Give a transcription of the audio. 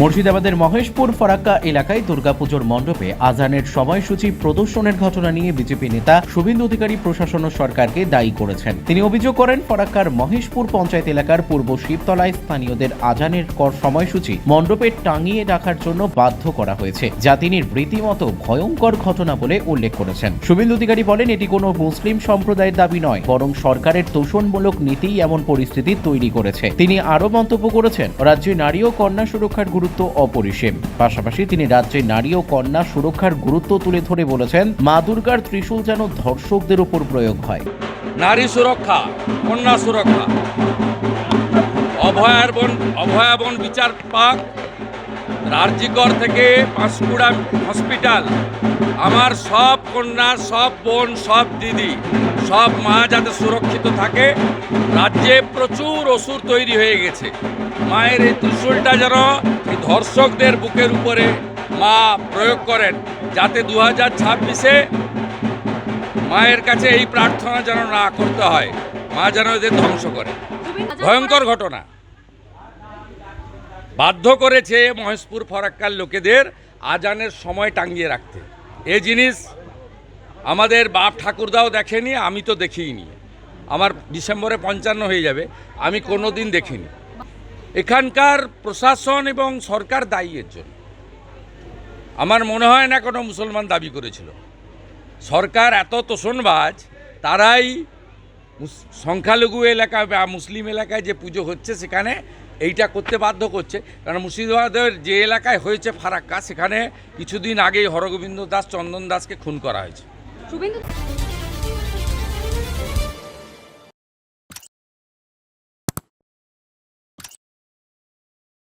মুর্শিদাবাদের মহেশপুর ফরাক্কা এলাকায় দুর্গাপুজোর মণ্ডপে আজানের সময়সূচি প্রদর্শনের ঘটনা নিয়ে বিজেপি নেতা শুভেন্দু অধিকারী, প্রশাসন ও সরকারকে দায়ী করেছেন। তিনি অভিযোগ করেন, ফরাক্কার মহেশপুর পঞ্চায়েত এলাকার পূর্ব শিবতলায় স্থানীয়দের আজানের কর সময়সূচি মণ্ডপে টাঙিয়ে রাখার জন্য বাধ্য করা হয়েছে, যা তিনি রীতিমতো ভয়ঙ্কর ঘটনা বলে উল্লেখ করেছেন। শুভেন্দু অধিকারী বলেন, এটি কোনো মুসলিম সম্প্রদায়ের দাবি নয়, বরং সরকারের তোষণমূলক নীতিই এমন পরিস্থিতি তৈরি করেছে। তিনি আরও মন্তব্য করেছেন, রাজ্যে নারী ও কন্যা সুরক্ষার গুরুত্ব অপরিসীম। পাশাপাশি তিনি রাজ্যে নারী ও কন্যা সুরক্ষার গুরুত্ব তুলে ধরে বলেছেন, মা দুর্গার ত্রিশূল যেন ধর্ষকদের উপর প্রয়োগ হয়। নারী সুরক্ষা, কন্যা সুরক্ষা। অভয়ার বন, অভয়া বন বিচার পাক, রাজ্যিকর থেকে পাঁশকুড়া হসপিটাল। আমার সব কন্যা, সব বোন, সব দিদি। সব মা যাতে সুরক্ষিত থাকে, রাজ্যে প্রচুর অসুর তৈরি হয়ে গেছে। মায়ের এই ত্রিশূলটা যেন এই ধর্ষকদের বুকের উপরে মা প্রয়োগ করেন, যাতে দু হাজার ছাব্বিশে মায়ের কাছে এই প্রার্থনা যেন না করতে হয়, মা যেন এদের ধ্বংস করে। ভয়ঙ্কর ঘটনা। বাধ্য করেছে মহেশপুর ফরাক্কার লোকেদের আজানের সময় টাঙ্গিয়ে রাখতে। এ জিনিস আমাদের বাপ ঠাকুরদাও দেখেনি, আমি তো দেখিনি। আমার ডিসেম্বরে পঞ্চান্ন হয়ে যাবে, আমি কোনো দিন দেখিনি। এখানকার প্রশাসন এবং সরকার দায়ী এর জন্য। আমার মনে হয় না কোনো মুসলমান দাবি করেছিল। সরকার এত তোষণবাজ, তারাই সংখ্যালঘু এলাকা বা মুসলিম এলাকায় যে পুজো হচ্ছে সেখানে এইটা করতে বাধ্য করছে। কারণ মুর্শিদাবাদের যে এলাকায় হয়েছে ফারাক্কা, সেখানে কিছুদিন আগেই হরগোবিন্দ দাস, চন্দন দাসকে খুন করা হয়েছে। শুভেন্দু